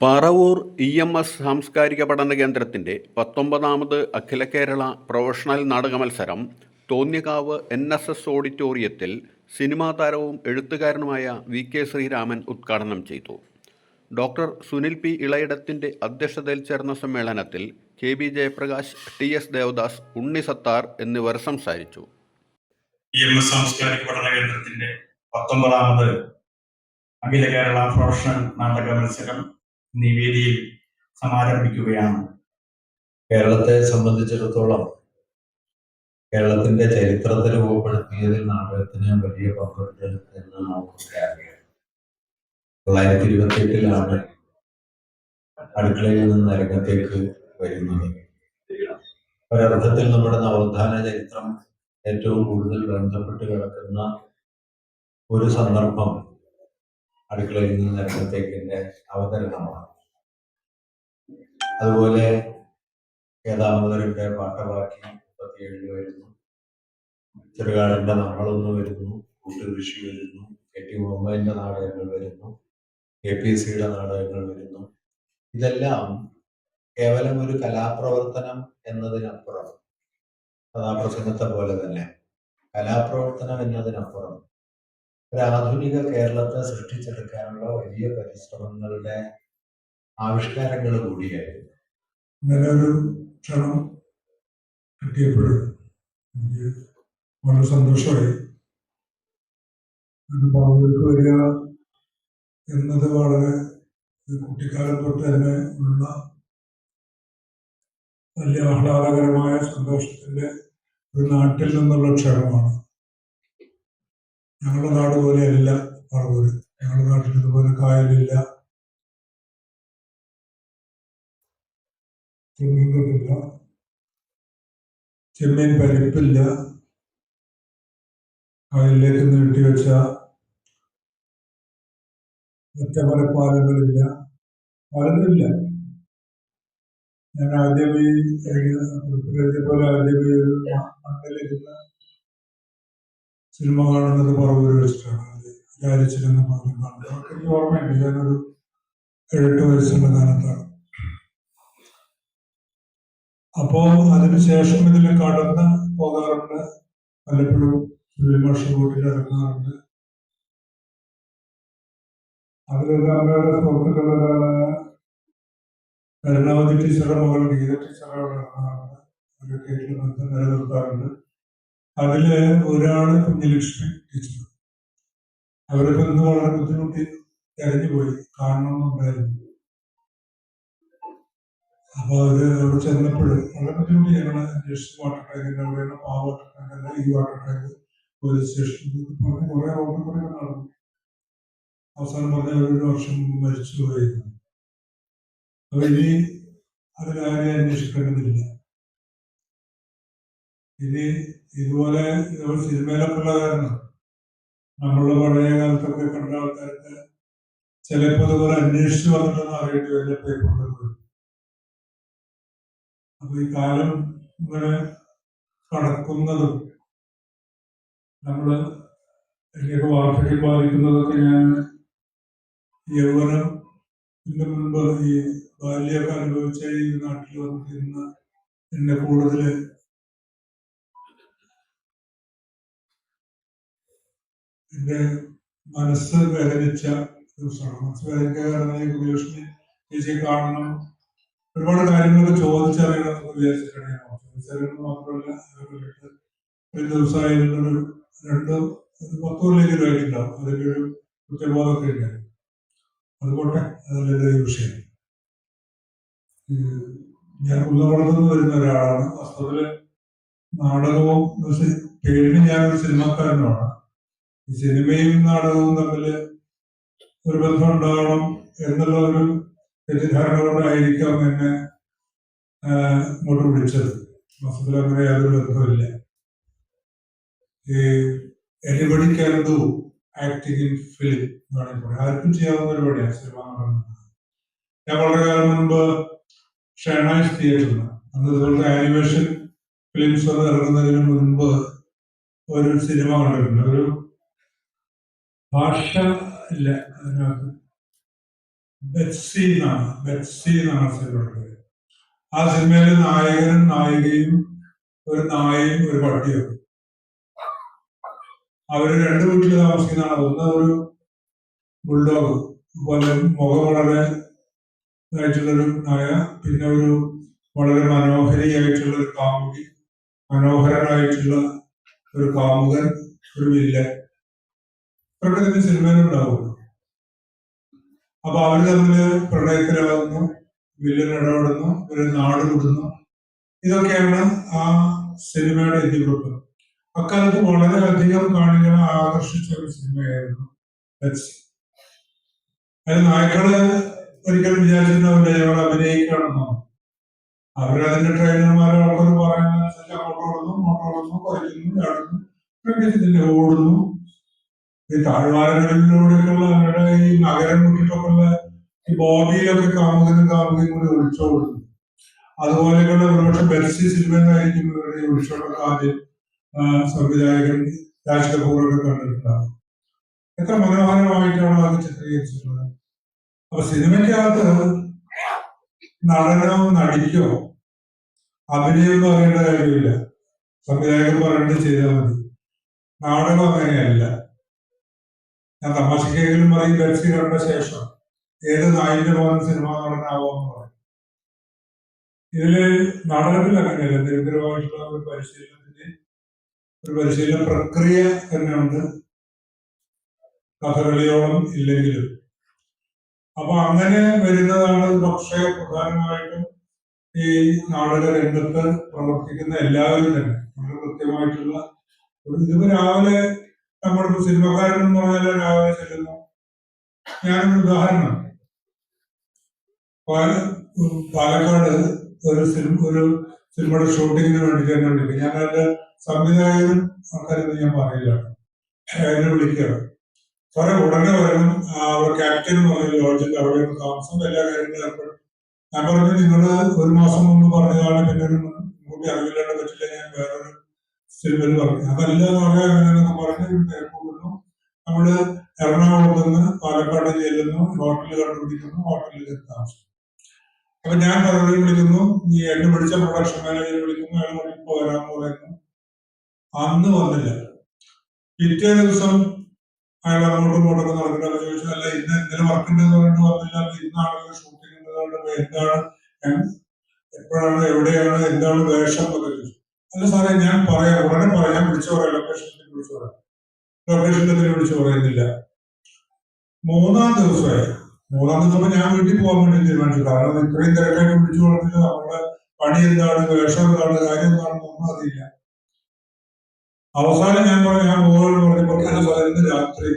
Paravur E M S സാംസ്കാരിക പഠന കേന്ദ്രത്തിന്റെ പത്തൊമ്പതാമത് അഖില കേരള പ്രൊഫഷണൽ നാടക മത്സരം തോന്നിയകാവ് എൻ എസ് എസ് ഓഡിറ്റോറിയത്തിൽ സിനിമാ താരവും എഴുത്തുകാരനുമായ വി കെ ശ്രീരാമൻ ഉദ്ഘാടനം ചെയ്തു. ഡോക്ടർ സുനിൽ പി ഇളയിടത്തിന്റെ അധ്യക്ഷതയിൽ ചേർന്ന സമ്മേളനത്തിൽ K B Jayaprakash T S Devadas Unni Sattar എന്നിവർ സംസാരിച്ചു. സാംസ്കാരിക പഠന കേന്ദ്രത്തിന്റെ പത്തൊമ്പതാമത് അഖില കേരള പ്രൊഫഷണൽ നാടക മത്സരം എന്നീ വേദിയിൽ സമാരംഭിക്കുകയാണ്. കേരളത്തെ സംബന്ധിച്ചിടത്തോളം കേരളത്തിന്റെ ചരിത്രത്തെ രൂപപ്പെടുത്തിയതിൽ നാടകത്തിന് വലിയ പങ്കുണ്ട് എന്ന് നമുക്കൊക്കെ അറിയാം. തൊള്ളായിരത്തി ഇരുപത്തി എട്ടിലാണ് അടുക്കളയിൽ നിന്ന് രംഗത്തേക്ക് വരുന്നത്. ഒരർത്ഥത്തിൽ നമ്മുടെ നവോത്ഥാന ചരിത്രം ഏറ്റവും കൂടുതൽ ബന്ധപ്പെട്ട് കിടക്കുന്ന ഒരു സന്ദർഭം അടുക്കളയിൽ നിന്ന് രംഗത്തേക്കിന്റെ അവതരണമാണ്. അതുപോലെ ഏതാമതരുടെ പാട്ടവാക്കി മുപ്പത്തിയേഴിൽ വരുന്നു. ചെറുകാടിന്റെ നമ്മളൊന്ന് വരുന്നു കൂട്ടുകൃഷി വരുന്നു കെ ടി മുഹമ്മദിന്റെ നാടകങ്ങൾ വരുന്നു കെ പി എസ് സിയുടെ നാടകങ്ങൾ വരുന്നു. ഇതെല്ലാം കേവലം ഒരു കലാപ്രവർത്തനം എന്നതിനപ്പുറം കഥാപ്രസംഗത്തെ പോലെ തന്നെ. കലാപ്രവർത്തനം എന്നതിനപ്പുറം ഒരു ആധുനിക കേരളത്തെ സൃഷ്ടിച്ചെടുക്കാനുള്ള വലിയ പരിശ്രമങ്ങളുടെ ആവിഷ്കാരങ്ങൾ കൂടിയായിരുന്നു. ക്ഷണം കിട്ടിയപ്പോൾ എനിക്ക് വളരെ സന്തോഷമായി. പറവൂർക്ക് വരിക എന്നത് വളരെ കുട്ടിക്കാലം തൊട്ട് തന്നെ ഉള്ള വലിയ ആഹ്ലാദകരമായ സന്തോഷത്തിന്റെ ഒരു നാട്ടിൽ നിന്നുള്ള ക്ഷണമാണ്. ഞങ്ങളുടെ നാട് പോലെയല്ല പറവൂര് ഞങ്ങളുടെ നാട്ടിൽ ഇതുപോലെ കായലില്ല. ചെമ്മീൻ കെട്ടില്ല ചെമ്മീൻ പരിപ്പില്ല. കായലിലേക്ക് നീട്ടി വെച്ച ഒറ്റമല പാലങ്ങളില്ല. ഞാൻ ആദ്യം ഈ കുറിപ്പിലെഴുതിയ പോലെ ആദ്യം ഈ ഒരു സിനിമ കാണുന്നത് പറവൂര് വെച്ചിട്ടാണ് അത്. രാജിച്ചിരുന്ന പകരം കാണുന്നത് അതൊക്കെ എനിക്ക് ഓർമ്മയുണ്ട്. ഞാനൊരു ഏഴെട്ട് വയസ്സുള്ള കാലത്താണ് അപ്പോ അതിനുശേഷം ഇതിൽ കടന്ന് പോകാറുണ്ട്. പലപ്പോഴും വിമർശ കൂട്ടിൽ ഇറങ്ങാറുണ്ട്. അതിലെല്ലാം അമ്മയുടെ സുഹൃത്തുക്കളുടെ ഒരാളായ കരുണാവതി ടീച്ചറുടെ മകൾ ഗീത ടീച്ചറുടെ ഇറങ്ങാറുണ്ട് അവരൊക്കെ കേട്ടിൽ ബന്ധം നിലനിർത്താറുണ്ട്. അതിൽ ഒരാൾ കുഞ്ഞലക്ഷ്മി ടീച്ചർ അവരൊക്കെ ഇന്ന് വളരെ ബുദ്ധിമുട്ടി തെരഞ്ഞുപോയി കാണണമെന്നുണ്ടായിരുന്നു അപ്പൊ അവർ അവിടെ ചെന്നപ്പോൾ വളരെ ബുദ്ധിമുട്ടി. ഞങ്ങൾ അന്വേഷിച്ച് വാട്ടർ ടാങ്കിന്റെ അവിടെയാണ് ആ വാട്ടർ ടാങ്ക് അല്ല ഈ വാട്ടർ ടാങ്ക് പോലീസ് സ്റ്റേഷനിൽ പറഞ്ഞ് കുറെ റോഡിൽ കുറെ നടന്നു. അവസാനം പറഞ്ഞ ഒരു വർഷം മരിച്ചു പോയിരുന്നു. അപ്പൊ ഇനി അതിലാരെ അന്വേഷിക്കേണ്ടതില്ല. ഇനി ഇതുപോലെ സിനിമയിലൊക്കെ ഉള്ള കാരണം നമ്മളുടെ പഴയ കാലത്തൊക്കെ കണ്ട ആൾക്കാർക്ക് ചിലപ്പോൾ ഇതുപോലെ അന്വേഷിച്ച് വന്നിട്ടൊന്നും അറിയേണ്ടി വരില്ല പേപ്പറിലൊക്കെ അപ്പൊ ഈ കാലം ഇങ്ങനെ കടക്കുന്നതും നമ്മൾ എന്റെയൊക്കെ വാർദ്ധക്യം ബാധിക്കുന്നതൊക്കെ ഞാൻ യൗവനം ഇതിന്റെ മുൻപ് ഈ ബാല്യമൊക്കെ അനുഭവിച്ച ഈ നാട്ടിൽ വന്നിട്ട് ഇന്ന് എന്നെ കൂടുതൽ എന്റെ മനസ്സ് വേദനിച്ച ദിവസമാണ് മനസ്സ് വേദനിക്കുക ചേച്ചിയെ കാണണം. ഒരുപാട് കാര്യങ്ങളൊക്കെ ചോദിച്ചറിയണം എന്ന് വിചാരിച്ചിട്ടാണ് ഞാൻ ചോദിച്ചറിയണം മാത്രമല്ല അവരുടെ ഒരു ദിവസമായിരുന്നൊരു രണ്ട് പത്ത് കൊല്ലെങ്കിലും ആയിട്ടുണ്ടാവും. അതിന്റെ ഒരു കുറ്റബോധമൊക്കെ ഉണ്ടായിരുന്നു. അതുകൊണ്ട് അതല്ല വിഷയം. ഞാൻ കുന്നകുളത്തുനിന്ന് വരുന്ന ഒരാളാണ്. വാസ്തവത്തിൽ നാടകവും പേരിന് ഞാനൊരു സിനിമാക്കാരനുമാണ്. സിനിമയും നാടകവും തമ്മിൽ ഒരു ബന്ധം ഉണ്ടാവണം എന്നുള്ള ഒരു തെറ്റിദ്ധാരണ കൊണ്ടായിരിക്കാം എന്നെ ഇങ്ങോട്ട് വിളിച്ചത്. വാസ്തവത്തിൽ അങ്ങനെ യാതൊരു ബന്ധമില്ല ഈ anybody can do acting in film എന്നാണ് പറയുമ്പോൾ ആർക്കും ചെയ്യാവുന്ന പരിപാടിയാണ് സിനിമ എന്ന് പറയുന്നത് ഞാൻ വളരെ കാലം മുൻപ് ഷെണാഷ് തിയേറ്ററിന് അന്ന് ഇതുപോലത്തെ ആനിമേഷൻ ഫിലിംസ് ഇറങ്ങുന്നതിന് മുൻപ് ഒരു സിനിമ കണ്ടിട്ടുണ്ട്. ഒരു ഭാഷ ഇല്ല. അതിനകത്ത് ബെറ്റ്സി ആ സിനിമയിലെ നായകനും നായികയും ഒരു നായയും ഒരു പട്ടിയും അവർ രണ്ട് വീട്ടിൽ താമസിക്കുന്നതാണ്. ഒന്ന് ഒരു ബുൾഡോഗ് പോലെ മുഖം വളരെ ഇതായിട്ടുള്ളൊരു നായ പിന്നെ ഒരു വളരെ മനോഹരിയായിട്ടുള്ള ഒരു കാമുകി മനോഹരനായിട്ടുള്ള ഒരു കാമുകൻ ഒരു വില്ലൻ. ഇതൊക്കെ സിനിമയിൽ ഉണ്ടാവുള്ളൂ അപ്പൊ അവർ തമ്മിൽ പ്രണയത്തിലാകുന്നു വില്ലൻ ഇടപെടുന്നു ഒരു നാട് കൂടുന്നു. ഇതൊക്കെയാണ് ആ സിനിമയുടെ ഇതിവൃത്തം അക്കാലത്ത് വളരെയധികം കാണികളെ ആകർഷിച്ച ഒരു സിനിമയായിരുന്നു അതിൽ നായ്ക്കൾ ഒരിക്കലും വിചാരിച്ചിട്ടുണ്ടാവില്ല ഞങ്ങൾ അഭിനയിക്കണമെന്നോ. അവരതിന്റെ ട്രെയിനർമാരെ ആൾക്കാർ പറയുന്നതനുസരിച്ച് അങ്ങോട്ട് ഓടുന്നു മോട്ടോ ഓടുന്നു കുറയ്ക്കുന്നു ഓടുന്നു ഈ താഴ്വാരങ്ങളിലൂടെയൊക്കെയുള്ള അവരുടെ ഈ നഗരം വിട്ടിട്ടൊക്കെയുള്ള ഈ ബോബിയിലൊക്കെ കാമുകനും കാമുകയും കൂടി ഒളിച്ചോടുന്നു അതുപോലെയൊക്കെയുള്ള ഒരുപക്ഷെ ബെർസി സിനിമയിലായിരിക്കും ഇവരുടെ ഒളിച്ചോട്ടൊക്കെ ആദ്യം സംവിധായകൻ രാജ് കപൂറൊക്കെ കണ്ടിട്ടുണ്ടാകും എത്ര മനോഹരമായിട്ടാണ് അത് ചിത്രീകരിച്ചിട്ടുള്ളത്. അപ്പൊ സിനിമയ്ക്കകത്ത് നടനോ നടിക്കോ അഭിനയം പറയേണ്ട കാര്യമില്ല. സംവിധായകൻ പറഞ്ഞിട്ട് ചെയ്താൽ മതി. നാടകം അങ്ങനെയല്ല. ഞാൻ തമാശക്കെങ്കിലും പറയും ബെറ്റ്സി കണ്ട ശേഷം ഏത് നായിന്റെ മോഹൻ സിനിമ നടനാവുമെന്ന് പറയും. ഇതിൽ നടനത്തിൽ അങ്ങനെയല്ല നിരന്തരമായിട്ടുള്ള ഒരു പരിശീലനത്തിന്റെ ഒരു പരിശീലന പ്രക്രിയ തന്നെയുണ്ട്. കഥകളിയോളം ഇല്ലെങ്കിലും. അപ്പൊ അങ്ങനെ വരുന്നതാണ് പക്ഷേ പ്രധാനമായിട്ടും ഈ നാടക രംഗത്ത് പ്രവർത്തിക്കുന്ന എല്ലാവരും തന്നെ. വളരെ കൃത്യമായിട്ടുള്ള ഇതിപ്പോ രാവിലെ നമ്മളിപ്പോ സിനിമക്കാരൻ എന്ന് പറഞ്ഞാൽ രാവിലെ ചെല്ലുന്നു. ഞാനൊരു ഉദാഹരണം. പാല- പാലക്കാട് ഒരു സിനിമ ഒരു സിനിമയുടെ ഷൂട്ടിങ്ങിന് വേണ്ടിയിട്ട് എന്നെ വിളിക്കും ഞാൻ അതിന്റെ സംവിധായകനും ആൾക്കാരൊന്നും ഞാൻ പറയില്ല എന്നെ വിളിക്കുകയാണ്. സാറെ ഉടനെ വരണം അവിടെ ക്യാപ്റ്റൻ എന്ന് പറഞ്ഞ ലോഡ്ജിൽ അവിടെ താമസം എല്ലാ കാര്യങ്ങളും ഏർപ്പെടും. ഞാൻ പറഞ്ഞു നിങ്ങൾ ഒരു മാസം മുമ്പ് പറഞ്ഞതാണ് പിന്നെ ഒരു മുൻകൂട്ടി അറിവില്ലാണ്ട് പറ്റില്ല. ഞാൻ വേറൊരു സിനിമയിൽ പറഞ്ഞു. അതല്ല അങ്ങനെയെന്നൊക്കെ പറഞ്ഞ് നമ്മൾ എറണാകുളത്ത് നിന്ന് പാലക്കാട് ചെല്ലുന്നു ഹോട്ടലിൽ കണ്ടുപിടിക്കുന്നു ഹോട്ടലിൽ താമസം അപ്പൊ ഞാൻ പറഞ്ഞു വിളിക്കുന്നു നീ എന്നെ വിളിച്ച പ്രൊഡക്ഷൻ മാനേജർ വിളിക്കുന്നു അയാൾ പറഞ്ഞു പോരാന്ന് പറയുന്നു. അന്ന് വന്നില്ല. പിറ്റേ ദിവസം അയാൾ അങ്ങോട്ടും ഇങ്ങോട്ടൊക്കെ നടക്കുന്നത് ചോദിച്ചു അല്ല ഇന്ന് ഇന്നലെ വർക്ക് ഉണ്ടെന്ന് പറഞ്ഞിട്ട് വന്നില്ല ഇന്നാണല്ലോ ഷൂട്ടിംഗ് എന്താണ്? ഞാൻ എപ്പോഴാണ് എവിടെയാണ് എന്താണ് വേഷം? എന്നൊക്കെ ചോദിച്ചു. അല്ല സാറേ ഞാൻ പറയാം. ഉടനെ പറയാം. ഞാൻ വിളിച്ചു പറയാം. ലൊക്കേഷനിൽ വിളിച്ചു പറയാം. ലൊക്കേഷനിൽ വിളിച്ചു പറയുന്നില്ല. മൂന്നാം ദിവസമായി. മൂന്നാം ദിവസം ഞാൻ വീട്ടിൽ പോകാൻ വേണ്ടി തീരുമാനിച്ചു. കാരണം ഇത്രയും തിരക്കായിട്ട് വിളിച്ചു പറഞ്ഞിട്ട് നമ്മുടെ പണി എന്താണ് വേഷം എന്താണ് കാര്യം എന്താണെന്ന് ഒന്നും അറിയില്ല. അവസാനം ഞാൻ പറഞ്ഞു ഞാൻ മോഹൻ പറഞ്ഞപ്പോൾ അല്ല സാറേ ഇന്ന് രാത്രി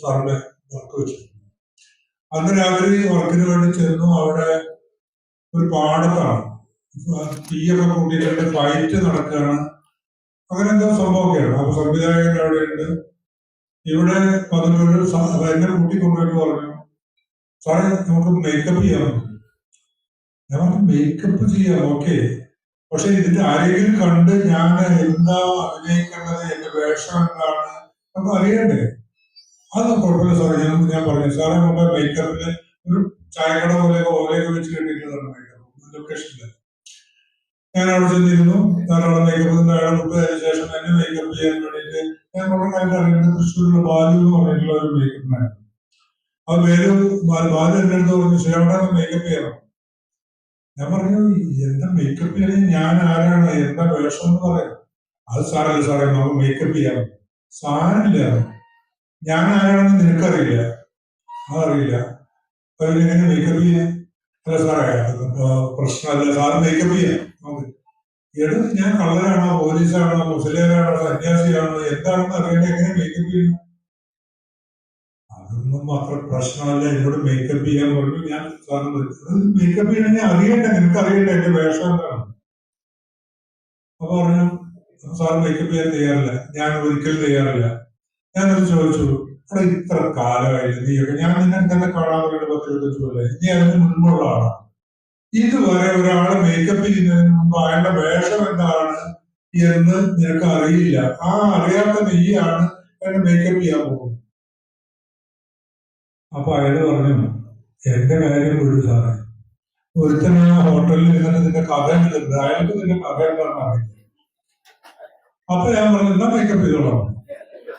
സാറിന്റെ വർക്ക് വെച്ചിട്ടുണ്ട് അന്ന് രാത്രി വർക്കിന് വേണ്ടി ചെന്നു. അവിടെ ഒരു പാടത്താണ്. തീയൊക്കെ കൂട്ടിയിട്ട് ഫൈറ്റ് നടക്കുകയാണ് അങ്ങനെ എന്തോ സംഭവമൊക്കെയാണ്. അപ്പൊ സംവിധായകൻ അവിടെയുണ്ട്. ഇവിടെ പതിനൊരു എന്നെ കൂട്ടിക്കൊണ്ടുപോയിട്ട് പറഞ്ഞു. സാറേ നമുക്ക് മേക്കപ്പ് ചെയ്യാൻ ഞാൻ പറഞ്ഞു മേക്കപ്പ് ചെയ്യാം ഓക്കെ പക്ഷെ ഇതിന്റെ ആരെങ്കിലും കണ്ട് ഞാൻ എന്താ അഭിനയിക്കേണ്ടത് എന്റെ വേഷം എന്താണ് നമുക്ക് അറിയണ്ടേ? അതൊന്നും കുഴപ്പമില്ല സാറേ ഞാൻ ഞാൻ പറഞ്ഞു സാറേ നമ്മുടെ മേക്കപ്പിന് ഒരു ചായക്കട പോലെ ഓലയൊക്കെ വെച്ച് കെട്ടിയിട്ടുള്ളതാണ് മേക്കപ്പ് ലൊക്കേഷനിൽ ഞാൻ അവിടെ ചെന്നിരുന്നു. ധാരാളം മേക്കപ്പ് അയാളെ വിട്ടതിന് ശേഷം എന്നെ മേക്കപ്പ് ചെയ്യാൻ വേണ്ടിയിട്ട് ഞാൻ കുറെ കാലത്ത് അറിയുന്നത് തൃശ്ശൂരിലെ ബാലു എന്ന് പറഞ്ഞിട്ടുള്ള ഒരു മേക്കപ്പ് മാൻ ആ പേര് ബാലു എന്റെ അടുത്ത് പറഞ്ഞു ശ്രീയുടെ മേക്കപ്പ് ചെയ്യണം. ഞാൻ പറഞ്ഞു എന്താ മേക്കപ്പ് ചെയ്യണേ? ഞാൻ ആരാണ്? എന്താ വേഷം എന്ന് പറയാം. അത് സാറല്ല സാറേ നമുക്ക് മേക്കപ്പ് ചെയ്യാം. സാറില്ല ഞാൻ ആരാണെന്ന് നിനക്കറിയില്ല. അതറിയില്ല. അവരെങ്ങനെ മേക്കപ്പ് ചെയ്യാം? അല്ല സാറേ അത് പ്രശ്നമല്ല. സാറ് മേക്കപ്പ് ചെയ്യാം. എടുത്ത് ഞാൻ കള്ളനാണോ? പോലീസാണോ? മുസ്ലിയാണോ സന്യാസിയാണോ? എന്താണെന്ന് അറിയേണ്ട എങ്ങനെ മേക്കപ്പ് ചെയ്യണം അതൊന്നും അത്ര പ്രശ്നമല്ല. എന്നോട് മേക്കപ്പ് ചെയ്യാൻ പറഞ്ഞു ഞാൻ സാറിന് മേക്കപ്പ് ചെയ്യണമെങ്കിൽ അറിയട്ടെ. നിനക്ക് അറിയട്ടെ എന്റെ വേഷം എന്താണ്? അപ്പൊ പറഞ്ഞു സാർ മേക്കപ്പ് ചെയ്യാൻ തയ്യാറില്ല. ഞാൻ ഒരിക്കലും തയ്യാറില്ല. ഞാനത് ചോദിച്ചു. അവിടെ ഇത്ര കാലമായിരുന്നു. ഞാൻ നിന്നെ തന്നെ കാണാൻ വേണ്ടി പത്ത് ഇരുപത്തഞ്ച് പോലെ. നീ അതിന് മുൻപുള്ള ആളാണ് ഇതുവരെ ഒരാൾ മേക്കപ്പ് ചെയ്യുന്നതിന് മുമ്പ് അയാളുടെ വേഷം എന്താണ് എന്ന് നിനക്ക് അറിയില്ല. ആ അറിയാത്ത നീയാണ് അയാളെ മേക്കപ്പ് ചെയ്യാൻ പോകുന്നത്. അപ്പൊ അയാൾ പറഞ്ഞു എന്റെ കാര്യം ഒരു സാറേ. ഒരുത്തന ഹോട്ടലിൽ ഇരുന്നിട്ട് നിന്റെ കഥ എഴുതുന്നുണ്ട് അയാൾക്ക് നിന്റെ കഥ എന്താണെന്ന് അറിയില്ല. അപ്പൊ ഞാൻ പറഞ്ഞു എന്നാ മേക്കപ്പ് ചെയ്തോളാം.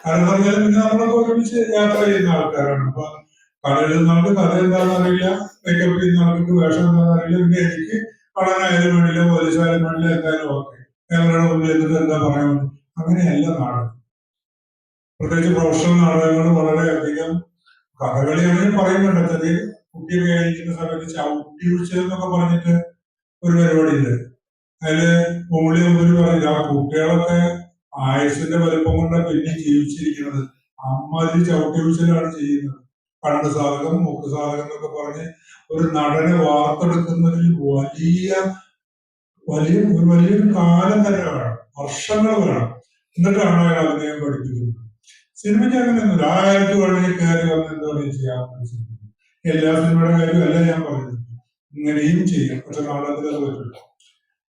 കാരണം പറഞ്ഞാൽ പിന്നെ നമ്മളൊക്കെ ഒരുമിച്ച് യാത്ര ചെയ്യുന്ന ആൾക്കാരാണ്. അപ്പൊ കഥ എഴുതുന്ന ആൾക്ക് കഥ എന്താണെന്ന് അറിയില്ല മേക്കപ്പ് ചെയ്യുന്ന ആൾക്ക് വേഷം എന്താണെന്ന് അറിയില്ല പിന്നെ എനിക്ക് പഠനമായാലും വേണ്ടില്ല പോലീസായാലും വേണ്ടില്ല എന്തായാലും ഓക്കെ. ഞങ്ങളുടെ മുമ്പിൽ എന്നിട്ട് എന്താ പറയാൻ അങ്ങനെയല്ല നാടകം. പ്രത്യേകിച്ച് പ്രൊഫഷണൽ നാടകങ്ങൾ വളരെയധികം കഥകളിയാണെങ്കിൽ പറയുന്നുണ്ട് ചെറിയ കുട്ടി ആയിരിക്കുന്ന സമയത്ത് ചവിട്ടി വിളിച്ചതെന്നൊക്കെ പറഞ്ഞിട്ട് ഒരു പരിപാടിയുണ്ട് അതിൽ മുള്ളി മുമ്പിൽ പറഞ്ഞില്ല ആ കുട്ടികളൊക്കെ ആയുസിന്റെ വലുപ്പം കൊണ്ട് പിന്നെ ജീവിച്ചിരിക്കുന്നത്. അമ്മാതിരി ചവിട്ടി വിളിച്ചിലാണ് ചെയ്യുന്നത്. പണ്ട് സാധകം മൂക്ക് സാധകം എന്നൊക്കെ പറഞ്ഞ് ഒരു നടനെ വാർത്തെടുക്കുന്നതിൽ വലിയ വലിയ ഒരു വലിയൊരു കാലം തന്നെ വേണം. വർഷങ്ങൾ വേണം. എന്നിട്ടാണ് അയാൾ അഭിനയം പഠിപ്പിക്കുന്നത്. സിനിമയ്ക്ക് അങ്ങനെയൊന്നുമില്ല. ആയിരത്തി വേണമെങ്കിൽ കയറി വന്ന് എന്താ പറയുക ചെയ്യാൻ എല്ലാ സിനിമയുടെ കാര്യം അല്ല ഞാൻ പറയുന്നത്. ഇങ്ങനെയും ചെയ്യാം. പക്ഷെ നാടകത്തിൽ അത് പറ്റില്ല.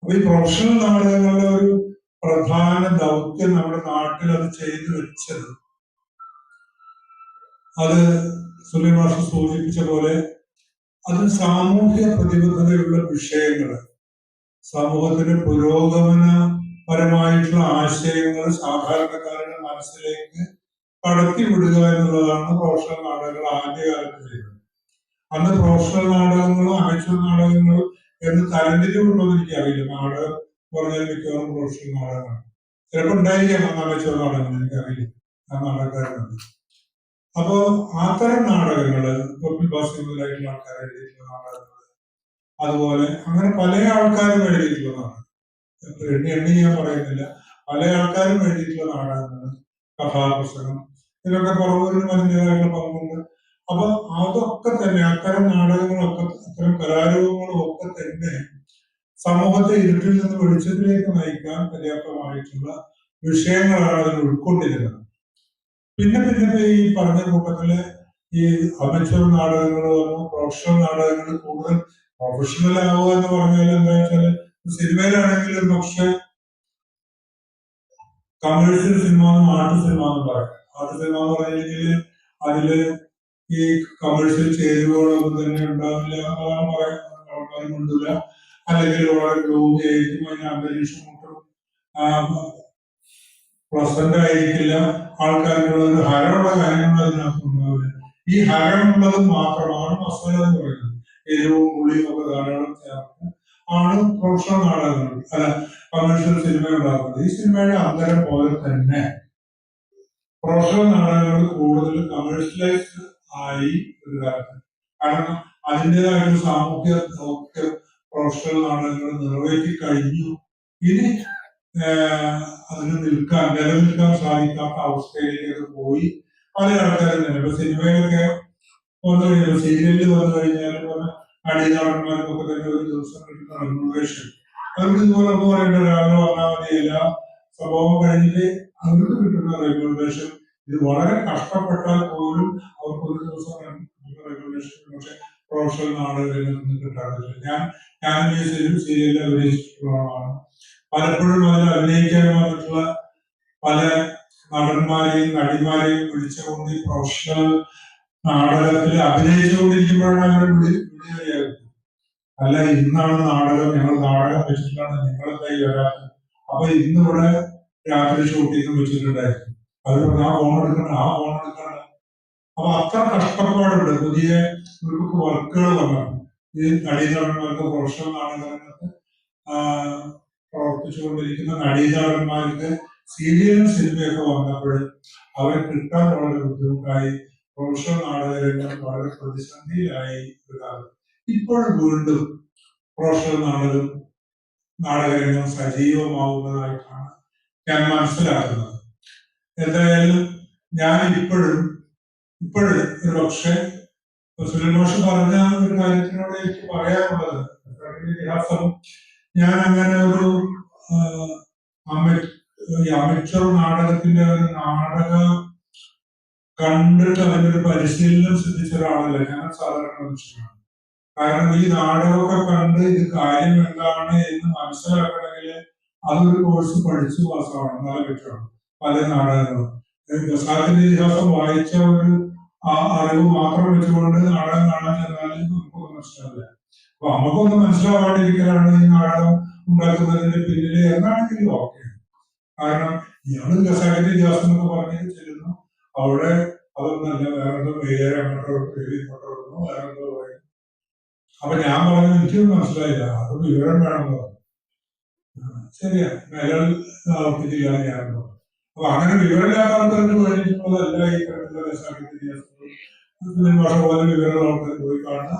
അപ്പൊ ഈ പ്രൊഫഷണൽ നാടകങ്ങളുടെ ഒരു പ്രധാന ദൗത്യം നമ്മുടെ നാട്ടിൽ അത് ചെയ്തു വെച്ചത്. അത് സുലൈം മാഷ് സൂചിപ്പിച്ച പോലെ അത് സാമൂഹ്യ പ്രതിബദ്ധതയുള്ള വിഷയങ്ങൾ സമൂഹത്തിന്റെ പുരോഗമനപരമായിട്ടുള്ള ആശയങ്ങൾ സാധാരണക്കാരുടെ മനസ്സിലേക്ക് കടത്തിവിടുക എന്നുള്ളതാണ് പ്രൊഫഷണൽ നാടകങ്ങൾ ആദ്യകാലത്ത് ചെയ്തത് അന്ന് പ്രൊഫഷണൽ നാടകങ്ങളും അമേച്ചർ നാടകങ്ങളും എന്ന് തരംതിരിവുണ്ടോന്ന് എനിക്കറിയില്ല. നാടകം പറഞ്ഞാൽ മിക്കവാറും പ്രൊഫഷണൽ നാടകമാണ്. ചിലപ്പോൾ ഉണ്ടായിരിക്കാം ഒന്നാം വെച്ച നാടകങ്ങൾ എനിക്കറിയില്ല. ആ നാടകക്കാരുണ്ട്. അപ്പോ അത്തരം നാടകങ്ങൾ കൊപ്പിൽ ബാസി മുതലായിട്ടുള്ള ആൾക്കാർ എഴുതിയിട്ടുള്ള നാടകങ്ങൾ അതുപോലെ അങ്ങനെ പല ആൾക്കാരും എഴുതിയിട്ടുള്ളതാണ് എണ്ണി എണ്ണി ഞാൻ പറയുന്നില്ല. പല ആൾക്കാരും എഴുതിയിട്ടുള്ള നാടകങ്ങൾ കഥാപുസ്തകം ഇതിലൊക്കെ കുറവൊരു അതിന്റെതായിട്ടുള്ള പങ്കുണ്ട്. അപ്പൊ അതൊക്കെ തന്നെ അത്തരം നാടകങ്ങളൊക്കെ അത്തരം കലാരൂപങ്ങളും ഒക്കെ തന്നെ സമൂഹത്തെ ഇരുട്ടിൽ നിന്ന് വെളിച്ചത്തിലേക്ക് നയിക്കാൻ പര്യാപ്തമായിട്ടുള്ള വിഷയങ്ങളാണ് അതിൽ ഉൾക്കൊണ്ടിരുന്നത്. പിന്നെ പിന്നെ ഈ പറഞ്ഞ കൂട്ടത്തിൽ ഈ അമച്വർ നാടകങ്ങൾ പ്രൊഫഷണൽ നാടകങ്ങൾ കൂടുതൽ പ്രൊഫഷണൽ ആവുക എന്ന് പറഞ്ഞാൽ എന്താ വെച്ചാൽ സിനിമയിലാണെങ്കിൽ ഒരു പക്ഷെ കമേഴ്ഷ്യൽ സിനിമ എന്നും ആർട്ട് സിനിമ എന്നും പറയാം. ആർട്ട് സിനിമ എന്ന് പറഞ്ഞില്ലെങ്കിൽ അതിൽ ഈ കമേഴ്ഷ്യൽ ചേരുവകളൊന്നും തന്നെ ഉണ്ടാവില്ല പറയാൻ കൊണ്ടില്ല അല്ലെങ്കിൽ വളരെ ഗ്ലോബി ആയിരിക്കും അതിന് അന്തരീക്ഷം ഒട്ടും പ്ലസന്റ് ആയിരിക്കില്ല ആൾക്കാരുള്ള ഒരു ഹരമുള്ള കാര്യങ്ങൾ അതിനകത്ത് ഉണ്ടാവില്ല ഈ ഹരമുള്ളത് മാത്രമാണ് മസാല എന്ന് പറയുന്നത്. എരിവും പുളിയും ഒക്കെ ധാരാളം ചേർത്ത് ആണ് പ്രൊഫഷണൽ നാടകങ്ങൾ. അല്ല കമേഴ്ഷ്യൽ സിനിമ ഉണ്ടാക്കുന്നത്. ഈ സിനിമയുടെ അന്തരം പോലെ തന്നെ പ്രൊഫഷണൽ നാടകങ്ങൾ കൂടുതൽ കമേഴ്ഷ്യലൈസ്ഡ് ആയി ഒരു കാലത്ത്. കാരണം അതിന്റെതായൊരു സാമൂഹ്യ ദൗത്യം പ്രൊഫഷണൽ നാടകങ്ങൾ നിറവേറ്റി കഴിഞ്ഞു. ഇനി അതിന് നിൽക്കാൻ നിലനിൽക്കാൻ സാധിക്കാത്ത അവസ്ഥയിലേക്ക് പോയി. പല ആൾക്കാരും തന്നെ ഇപ്പൊ സിനിമയിലൊക്കെ വന്നു കഴിഞ്ഞാൽ സീരിയലിൽ വന്നു കഴിഞ്ഞാൽ അടിനാടന്മാർക്കൊക്കെ തന്നെ ഒരു ദിവസം കിട്ടുന്ന റെഗുലേഷൻ അവർക്ക് ഇതുപോലെ പറയേണ്ട ഒരാളെ വന്നാൽ മതി എല്ലാ സംഭവം കഴിഞ്ഞിട്ട് അവർക്ക് കിട്ടുന്ന റെഗുലേഷൻ ഇത് വളരെ കഷ്ടപ്പെട്ടാൽ പോലും അവർക്ക് ഒരു ദിവസം റെഗുലേഷൻ പക്ഷെ പ്രൊഫഷണൽ നാടകങ്ങളിൽ നിന്ന് കിട്ടാറില്ല. ഞാൻ ഞാൻ ഈ സീരിയലിൽ അഭിനയിച്ചിട്ടുള്ളതാണ് പലപ്പോഴും അതിൽ അഭിനയിക്കാൻ വന്നിട്ടുള്ള പല നടന്മാരെയും നടിമാരെയും വിളിച്ചുകൊണ്ട് പ്രൊഫഷണൽ നാടകത്തിൽ അഭിനയിച്ചുകൊണ്ടിരിക്കുമ്പോഴാണ് അവർ വിളി വിളിയാകുന്നത് അല്ല ഇന്നാണ് നാടകം ഞങ്ങൾ നാടകം വെച്ചിട്ടാണ് നിങ്ങളെ കൈ വരാത്തത്? അപ്പൊ ഇന്നിവിടെ രാത്രി ഷൂട്ടിങ് വെച്ചിട്ടുണ്ടായിരുന്നു. അവർ ആ ഫോൺ എടുക്കണം ആ ഫോൺ എടുക്കണം അപ്പൊ അത്ര കഷ്ടപ്പാടുണ്ട്. പുതിയ വർക്കുകൾ വന്നു ഈ നടീനടന്മാർക്ക് പ്രൊഫഷണൽ നാടകങ്ങൾക്ക് പ്രവർത്തിച്ചുകൊണ്ടിരിക്കുന്ന നടീനടന്മാർക്ക് സീരിയലും സിനിമയൊക്കെ വന്നപ്പോൾ അവരെ കിട്ടാൻ വളരെ ബുദ്ധിമുട്ടായി. പ്രൊഫഷണൽ നാടകരംഗം വളരെ പ്രതിസന്ധിയിലായി ഒരു കാലം ഇപ്പോൾ വീണ്ടും പ്രൊഫഷണൽ നാടകം നാടകരംഗം സജീവമാവുന്നതായിട്ടാണ് ഞാൻ മനസ്സിലാക്കുന്നത്. എന്തായാലും ഞാൻ ഇപ്പോഴും ഇപ്പോഴും ഒരു പക്ഷേ സുനിൽ മാഷ് പറഞ്ഞ ഒരു കാര്യത്തിനോട് എനിക്ക് പറയാനുള്ളത്. ഇതിഹാസം ഞാൻ അങ്ങനെ ഒരു അമിച്ചർ നാടകത്തിന്റെ ഒരു നാടക കണ്ടിട്ട് അതിനൊരു പരിശീലനം സിദ്ധിച്ച ഒരാളല്ല. ഞാൻ സാധാരണ മനുഷ്യനാണ്. കാരണം ഈ നാടകമൊക്കെ കണ്ട് ഇത് കാര്യം എന്താണ് എന്ന് മനസ്സിലാക്കണമെങ്കിൽ അതൊരു കോഴ്സ് പഠിച്ചു പാസ്സാവണം. നല്ല പറ്റണം പല നാടകങ്ങളും. ഖസാക്കിന്റെ ഇതിഹാസം വായിച്ച ഒരു ആ അറിവ് മാത്രം വെച്ചുകൊണ്ട് നാടകം കാണാൻ ചെന്നാലും നമുക്കൊന്നും മനസ്സിലാവില്ല അപ്പൊ നമുക്കൊന്നും മനസ്സിലാവാണ്ടിരിക്കലാണ് ഈ നാടകം ഉണ്ടാക്കുന്നതിന്റെ പിന്നിൽ എന്നാണെങ്കിലും ഓക്കെ കാരണം ഇയാൾ സാഹിത്യ ഇതിഹാസം എന്നൊക്കെ പറഞ്ഞ് ചെല്ലുന്നു. അവിടെ അതൊന്നല്ല വേറെന്തോ വേറെ അങ്ങോട്ടോ എഴുതി ഇങ്ങോട്ടോ വേറെന്തോ പറയും അപ്പൊ ഞാൻ പറഞ്ഞു എനിക്കൊന്നും മനസ്സിലായില്ല. അത് വിവരം വേണമെന്ന് പറഞ്ഞു. ശരിയാ മേലിൽ ഞാൻ പറഞ്ഞു അപ്പൊ അങ്ങനെ വിവരമില്ലാത്ത ആൾക്കാർക്ക് വേണ്ടിയിട്ടുള്ളതല്ല ഈ സാഹിത്യ ഇതിഹാസങ്ങൾ ഭാഷ പോലെ വിവരമുള്ള ആൾക്കാർ പോയി കാണുക.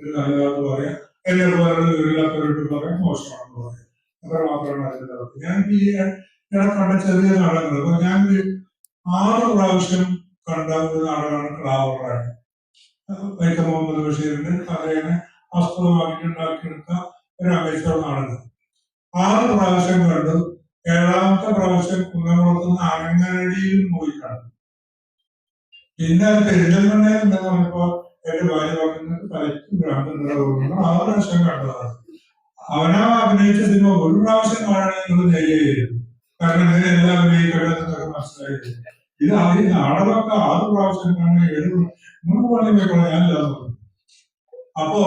ഒരു നല്ലതാണെന്ന് പറയാം. എന്നെ പോലെ വിവരമില്ലാത്തവരോട് പറയാം. മോശമാണെന്ന് പറയാം. അത്ര മാത്രമാണ് അതിന്റെ അർത്ഥം. ഞാൻ ഈ കണ്ട ചെറിയ നാടകങ്ങൾ. അപ്പൊ ഞാൻ ആറ് പ്രാവശ്യം കണ്ട ഒരു നാടകമാണ് ക്ലാവറാണ് വൈക്കം മുഹമ്മദ് ബഷീറിന്റെ കഥയെ ആസ്പദമാക്കി ഉണ്ടാക്കിയെടുത്ത ഒരു അമേശ്വര നാടകം. ആറ് പ്രാവശ്യം കണ്ടു ഏഴാമത്തെ പ്രാവശ്യം കുന്നംകുളത്ത് നിന്ന് അരങ്ങനടിയിൽ പോയി കാണും. പിന്നെ അത് പെരിന്തൽമണ്ണയിൽ എന്ന് പറഞ്ഞപ്പോ എന്റെ ഭാര്യ പറയുന്നത് തലയ്ക്ക് ഭ്രാന്തുണ്ടാവുന്നു ഒരു പ്രാവശ്യം കണ്ടതാണ്. അവനാ അഭിനയിച്ച സിനിമ ഒരു പ്രാവശ്യം കാണണമെന്നുള്ള ധൈര്യമായിരുന്നു. കാരണം ഇതിനെ എല്ലാം അഭിനയിക്കേണ്ടതെന്നൊക്കെ മനസ്സിലായിരുന്നു ഇത് ആ- ഈ നാടകമൊക്കെ ആറ് പ്രാവശ്യം കാണാൻ ഏഴ് മൂന്ന് പണി വെക്കണം ഞാനില്ലാന്ന് പറഞ്ഞു അപ്പോ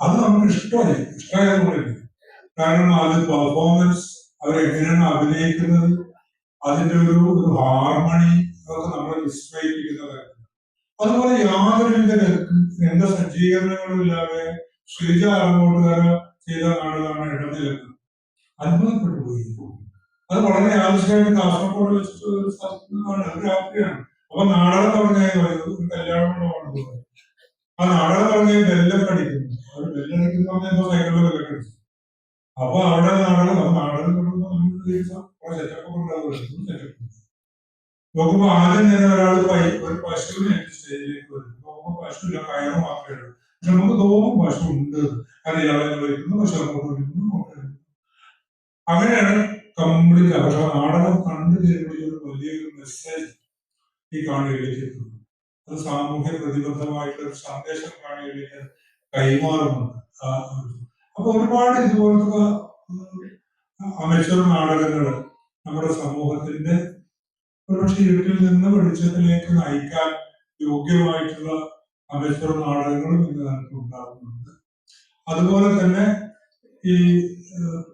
അത് നമുക്ക് ഇഷ്ടമായി ഇഷ്ടമായതുകൊണ്ടില്ല കാരണം അത് പെർഫോമൻസ് അവരെങ്ങനെയാണ് അഭിനയിക്കുന്നത്? അതിന്റെ ഒരു ഒരു ഹാർമണി അതൊക്കെ നമ്മളെ വിസ്മയിപ്പിക്കുന്നതാണ് അതുപോലെ യാതൊരുവിധ എന്റെ സജ്ജീകരണങ്ങളും ഇല്ലാതെ ശ്രീജ അറങ്ങോട്ടുകാര ചെയ്ത നാടുകളാണ് ഇടനിലക്ക്. അത്ഭുതപ്പെട്ടു പോയി. അത് വളരെ ആവശ്യമായിട്ട് കാസർഗോഡ് വെച്ചിട്ട് ഒരു രാത്രിയാണ്. അപ്പൊ നാടകം തുടങ്ങിയ ഒരു ആ നാടകം തുടങ്ങിയ ബെല്ലൊക്കെ അടിക്കുന്നു അവർ ബെല്ലടിക്കുന്ന ബെല്ലൊക്കെ അടിച്ചു അപ്പൊ അവിടെ നാടകം നോക്കുമ്പോ ആദ്യം തന്നെ ഒരാൾ ഒരു പശുവിനെ സ്റ്റേജിലേക്ക് വരും. നോക്കുമ്പോ പശുവില്ല കയറ് മാത്രമേ ഉള്ളൂ. പക്ഷെ നമുക്ക് തോന്നും പശു ഉണ്ട്. അറിയാതെ വിളിക്കുന്നു പശു അങ്ങോട്ട് വിളിക്കുന്നു. അങ്ങനെയാണ് കംപ്ലീറ്റ് പക്ഷെ നാടകം കണ്ടു കഴിയുമ്പോൾ ഒരു വലിയൊരു മെസ്സേജ് ഈ കാണികളിലേക്ക് എത്തുന്നു. അത് സാമൂഹ്യ പ്രതിബദ്ധമായിട്ട് ഒരു സന്ദേശം കാണികളിലേക്ക് കൈമാറുന്നുണ്ട്. അപ്പൊ ഒരുപാട് ഇതുപോലത്തെ അമേശ്വർ നാടകങ്ങൾ നമ്മുടെ സമൂഹത്തിന്റെ ഒരുപക്ഷെ ഇരുട്ടിൽ നിന്ന് വെളിച്ചത്തിലേക്ക് നയിക്കാൻ യോഗ്യമായിട്ടുള്ള അമേശ്വർ നാടകങ്ങളും ഇന്ന് നമുക്ക് ഉണ്ടാകുന്നുണ്ട്. അതുപോലെ തന്നെ ഈ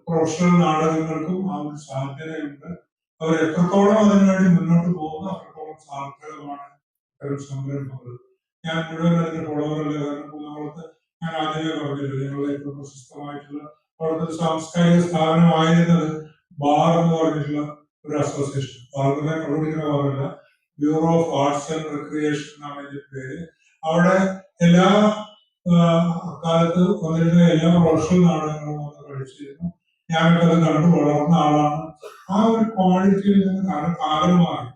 പ്രൊഫഷണൽ നാടകങ്ങൾക്കും ആ ഒരു സാധ്യതയുണ്ട്. അവർ എത്രത്തോളം അതിനുവേണ്ടി മുന്നോട്ട് പോകുന്നു അത്രത്തോളം സാർത്ഥകമാണ് സംരംഭങ്ങൾ ഞാൻ മുഴുവൻ അതിന്റെ ഫോളോവറല്ല കാരണം കുന്നകുളത്ത് ഞാൻ ആദ്യമേ പറഞ്ഞില്ല ഞങ്ങളുടെ ഏറ്റവും പ്രശസ്തമായിട്ടുള്ള അവിടുത്തെ സാംസ്കാരിക സ്ഥാപനമായിരുന്നത് ബാർ എന്ന് പറഞ്ഞിട്ടുള്ള ഒരു അസോസിയേഷൻ ബാർഗനെ കണ്ടുപിടിക്കുന്ന ബാറല്ല bureau of arts and recreation എന്നാണ് അതിന്റെ പേര്. അവിടെ എല്ലാ അക്കാലത്ത് വന്നിരുന്ന എല്ലാ പ്രൊഫഷണൽ നാടകങ്ങളും വന്ന് കഴിച്ചിരുന്നു ഞാനൊക്കെ അത് കണ്ടു വളർന്ന ആളാണ്. ആ ഒരു ക്വാളിറ്റിയിൽ നിന്ന് കാരണം കാലം മാറി.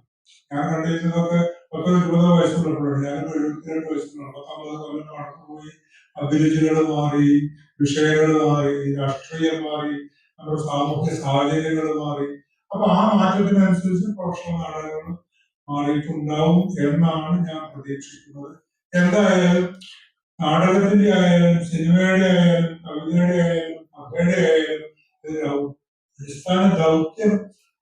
ഞാൻ കണ്ടിരുന്നതൊക്കെ പത്തോ ഇരുപതോ വയസ്സുള്ളപ്പോഴാണ്. ഞാൻ എഴുപത്തിരണ്ട് വയസ്സുള്ള പത്തൊമ്പത് കൊല്ലം കടന്നുപോയി അഭിരുചികൾ മാറി വിഷയങ്ങൾ മാറി രാഷ്ട്രീയം മാറി നമ്മുടെ സാമൂഹ്യ സാഹചര്യങ്ങൾ മാറി. അപ്പൊ ആ മാറ്റത്തിനനുസരിച്ച് പ്രൊഫഷണൽ നാടകങ്ങൾ മാറിയിട്ടുണ്ടാവും എന്നാണ് ഞാൻ പ്രതീക്ഷിക്കുന്നത്. എന്തായാലും നാടകത്തിന്റെ ആയാലും സിനിമയുടെ ആയാലും കവിതയുടെ ആയാലും കഥയുടെ ആയാലും അടിസ്ഥാന ദൗത്യം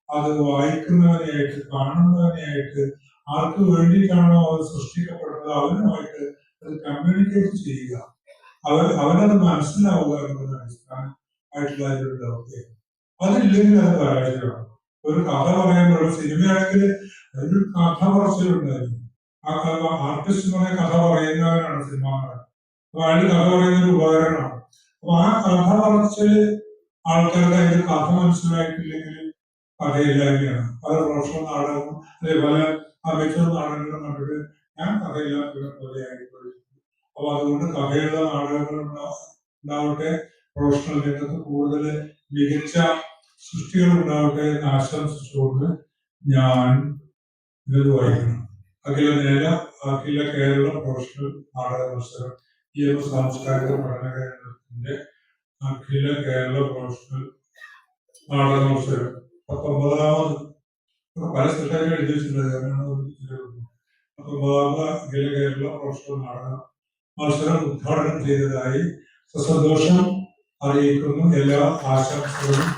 അത് വായിക്കുന്നവനെയായിട്ട് കാണുന്നവനെയായിട്ട് ആർക്ക് വേണ്ടിയിട്ടാണോ അത് സൃഷ്ടിക്കപ്പെടുന്നത്? അവനുമായിട്ട് അത് കമ്മ്യൂണിക്കേറ്റ് ചെയ്യുക. അവർ അവനത് മനസ്സിലാവുക എന്നുള്ള അടിസ്ഥാനമായിട്ടുള്ള ആയിട്ടുള്ള ദൗത്യം അതില്ലെങ്കിൽ അത് പരാജയമാണ് ഒരു കഥ പറയുമ്പോൾ ഒരു സിനിമയാണെങ്കിൽ ഒരു കഥ പറച്ചിലുണ്ടായിരുന്നു ആ കഥ ആർട്ടിസ്റ്റ് പറഞ്ഞ കഥ പറയുന്നവരാണ് സിനിമ അപ്പൊ അയാൾ കഥ പറയുന്ന ഒരു ഉപകരണമാണ്. അപ്പൊ ആ കഥ പറച്ചിൽ ആൾക്കാരുടെ അതിന്റെ കഥ മനസ്സിലായിട്ടില്ലെങ്കിൽ കഥയില്ലായ്മയാണ്. പല പ്രൊഫഷണൽ നാടകവും അല്ലെ അമിച്ചർ നാടകങ്ങളും കണ്ടിട്ട് ഞാൻ കഥയില്ലാത്തവരെ പോലെ ആയിപ്പോയി അപ്പൊ അതുകൊണ്ട് കഥയുള്ള നാടകങ്ങൾ ഉണ്ടാവട്ടെ പ്രൊഫഷണൽ രംഗത്ത് കൂടുതൽ മികച്ച സൃഷ്ടികൾ ഉണ്ടാവട്ടെ എന്ന് ആശംസിച്ചുകൊണ്ട് ഞാൻ ഇത് വായിക്കണം അഖില നേര അഖില കേരള പ്രൊഫഷണൽ നാടക മത്സരം. ഈ ഒരു സാംസ്കാരിക പഠന കേന്ദ്രത്തിന്റെ അഖില കേരള പ്രൊഫഷണൽ നാടക മത്സരം. പത്തൊമ്പതാമത് പല സ്പെഷ്യാലിറ്റി എഴുതി വെച്ചിട്ടുണ്ട് അപ്പോൾ ബാബ. അഖില കേരള പ്രൊഫഷണൽ നാടകം മത്സരം ഉദ്ഘാടനം ചെയ്തതായി സസന്തോഷം അറിയിക്കുന്നു എല്ലാ ആശംസകളും.